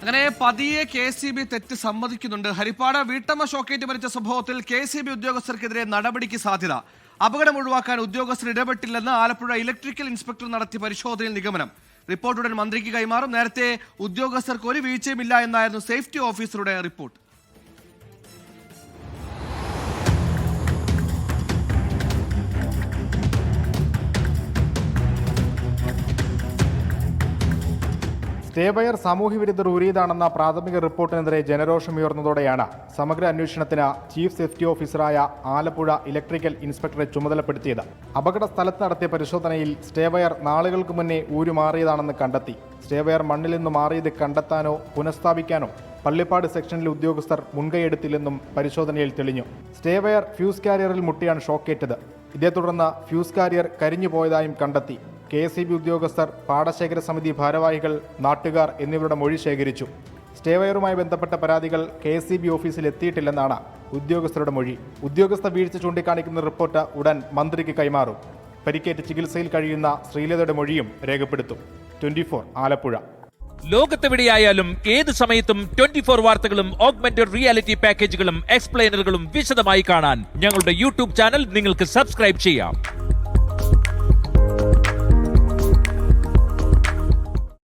അങ്ങനെ പതിയെ K C B തെറ്റ് സമ്മതിക്കുന്നുണ്ട്. ഹരിപ്പാട് വീട്ടമ്മ ഷോക്കേറ്റ് മരിച്ച സംഭവത്തിൽ കെ സി ബി ഉദ്യോഗസ്ഥർക്കെതിരെ നടപടിക്ക് സാധ്യത. അപകടം ഒഴിവാക്കാൻ ഉദ്യോഗസ്ഥർ ഇടപെട്ടില്ലെന്ന് ആലപ്പുഴ ഇലക്ട്രിക്കൽ ഇൻസ്പെക്ടർ നടത്തിയ പരിശോധനയിൽ നിഗമനം. റിപ്പോർട്ട് ഉടൻ മന്ത്രിക്ക് കൈമാറും. നേരത്തെ ഉദ്യോഗസ്ഥർക്ക് ഒരു വീഴ്ചയുമില്ല എന്നായിരുന്നു സേഫ്റ്റി ഓഫീസറുടെ റിപ്പോർട്ട്. ബയർ സാമൂഹ്യവിരുദ്ധർ ഊരിയതാണെന്ന പ്രാഥമിക റിപ്പോർട്ടിനെതിരെ ജനരോഷമുയർന്നതോടെയാണ് സമഗ്ര അന്വേഷണത്തിന് ചീഫ് സേഫ്റ്റി ഓഫീസറായ ആലപ്പുഴ ഇലക്ട്രിക്കൽ ഇൻസ്പെക്ടറെ ചുമതലപ്പെടുത്തിയത്. അപകട സ്ഥലത്ത് നടത്തിയ പരിശോധനയിൽ സ്റ്റേവയർ നാളുകൾക്ക് മുന്നേ ഊരുമാറിയതാണെന്ന് കണ്ടെത്തി. സ്റ്റേവയർ മണ്ണിൽ നിന്ന് മാറിയത് കണ്ടെത്താനോ പുനഃസ്ഥാപിക്കാനോ പള്ളിപ്പാട് സെക്ഷനിലെ ഉദ്യോഗസ്ഥർ മുൻകൈയെടുത്തില്ലെന്നും പരിശോധനയിൽ തെളിഞ്ഞു. സ്റ്റേവയർ ഫ്യൂസ് കാരിയറിൽ മുട്ടിയാണ് ഷോക്കേറ്റത്. ഇതേ തുടർന്ന് ഫ്യൂസ് കാരിയർ കരിഞ്ഞു പോയതായും കണ്ടെത്തി. കെ എസ് ബി ഉദ്യോഗസ്ഥർ പാടശേഖര സമിതി ഭാരവാഹികൾ നാട്ടുകാർ എന്നിവരുടെ മൊഴി ശേഖരിച്ചു. സ്റ്റേവയറുമായി ബന്ധപ്പെട്ട പരാതികൾ കെ എസ് ബി ഓഫീസിൽ എത്തിയിട്ടില്ലെന്നാണ് ഉദ്യോഗസ്ഥരുടെ മൊഴി. ഉദ്യോഗസ്ഥ വീഴ്ച ചൂണ്ടിക്കാണിക്കുന്ന റിപ്പോർട്ട് ഉടൻ മന്ത്രിക്ക് കൈമാറും. പരിക്കേറ്റ് ചികിത്സയിൽ കഴിയുന്ന ശ്രീലതയുടെ മൊഴിയും രേഖപ്പെടുത്തും. ട്വന്റി ആലപ്പുഴ. ലോകത്തെവിടെയായാലും ഏത് സമയത്തും ട്വന്റി ഫോർ വാർത്തകളും ഓഗ്മെന്റഡ് റിയാലിറ്റി പാക്കേജുകളും എക്സ്പ്ലെയിനറുകളും വിശദമായി കാണാൻ ഞങ്ങളുടെ യൂട്യൂബ് ചാനൽ നിങ്ങൾക്ക് സബ്സ്ക്രൈബ് ചെയ്യാം.